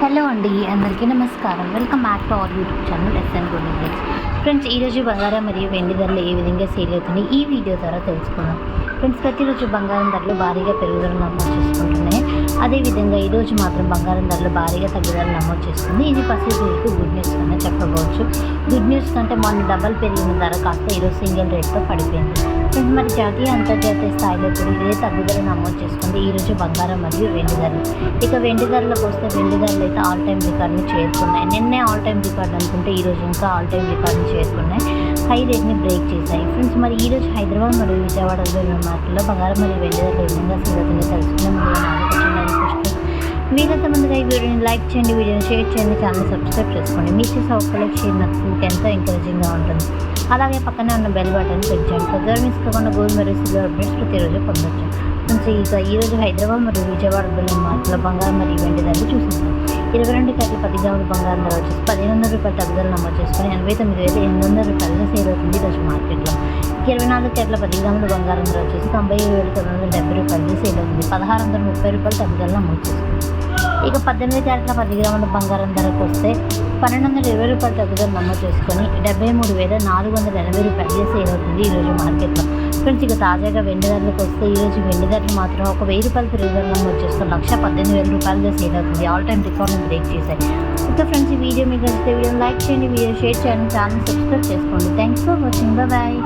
Hello అండి అందరికీ నమస్కారం. Welcome back to our YouTube channel SN good Indians friends ఈరోజు బంగారం మరియు వెండి ధరలు ఏ విధంగా సేల్ అవుతున్నాయి? ఈ వీడియో ద్వారా తెలుసుకుందాం. ఫ్రెండ్స్ ప్రతిరోజు బంగారం ధరలు భారీగా పెరుగుదల నమోదు చేసుకుంటున్నాయి. అదేవిధంగా ఈరోజు మాత్రం బంగారం ధరలు భారీగా తగ్గుదల నమోదు చేస్తుంది ఇది పసిపిల్లలకు గుడ్ న్యూస్ కన్నా చెప్పవచ్చు. న్యూస్ కంటే మొన్న డబల్ పెరిగిన ధర కాస్త ఈరోజు సింగిల్ రేట్తో పడిపోయింది. ఫ్రెండ్స్ మరి జాతీయ అంతర్జాతీయ స్థాయిలో కూడా ఇదే తగ్గుదల నమోదు చేసుకుంది ఈరోజు బంగారం మరియు వెండి ధరలు. ఇక వెండి ధరలకు వస్తే వెండి ధరలు అయితే ఆల్ టైమ్ రికార్డ్ని చేరుకున్నాయి. నిన్నే ఆల్ టైమ్ రికార్డ్ అనుకుంటే ఈరోజు ఇంకా ఆల్ టైమ్ రికార్డ్ని చేరుకున్నాయి. హై రేట్ని బ్రేక్ చేశాయి. ఫ్రెండ్స్ మరి ఈరోజు హైదరాబాద్ మరియు విజయవాడ మార్కెట్లో బంగారం మరియు వెండి ధరలు ఏ విధంగా సంగతిని తెలుసుకునే వీడియోని లైక్ చేయండి వీడియోని షేర్ చేయండి ఛానల్ సబ్స్క్రైబ్ చేసుకోండి. మీ చేసే ఒక్కరికి షేర్ నాకు ఎంతో ఎంకరేజింగ్గా ఉంటుంది. అలాగే పక్కనే ఉన్న బెల్ బటన్ క్లిక్ చేయండి. కొద్దిగా మిస్ కాకుండా గోల్డ్ మరియు సిల్వర్ అప్డేట్స్ ప్రతిరోజు పొందొచ్చు. ఫ్రెండ్స్ ఇక ఈరోజు హైదరాబాద్ మరియు విజయవాడ బెల్లం మార్కెట్లో బంగారం మరియు వెండి ధరలు చూసిస్తాం ఇరవై రెండు కట్ల పది గ్రాముల బంగారం ధర వచ్చేసి పదిహేను వందల రూపాయల తగ్గుదల నమోదు చేసుకుని ఎనభై తొమ్మిది వేల ఎనిమిది వందల రూపాయలుగా సేల్ అవుతుంది ఈరోజు మార్కెట్లో. ఇరవై నాలుగు క్యారెట్ల పది గ్రాముల బంగారం ధర వచ్చేసి తొంభై ఏడు వేల తొమ్మిది వందల డెబ్బై రూపాయలు సేల్ అవుతుంది. పదహారు వందల ముప్పై రూపాయలు తగ్గుదల నమోదు చేసుకుంది ఇక పద్దెనిమిది క్యారెట్ల పది గ్రాముల బంగారం ధరకు వస్తే పన్నెండు వందల ఇరవై రూపాయల తగ్గుదల నమోదు చేసుకొని డెబ్బై మూడు వేల నాలుగు వందల ఎనభై రూపాయలు సేల్ అవుతుంది ఈరోజు మార్కెట్లో. ఫ్రెండ్స్ ఇక తాజాగా వెండి ధరలకు వస్తే ఈరోజు వెండి ధరలు మాత్రం ఒక వెయ్యి రూపాయలు పెరుగుదల నమోదు చేస్తే లక్ష పద్దెనిమిది వేల రూపాయలుగా సేల్ అవుతుంది. ఆల్ టైమ్ రికార్డ్ని బ్రేక్ చేశాయి. ఇక ఫ్రెండ్స్ ఈ వీడియో మీకు నచ్చితే వీడియో లైక్ చేయండి వీడియో షేర్ చేయండి ఛానల్ సబ్స్క్రైబ్ చేసుకోండి. Thanks for watching bye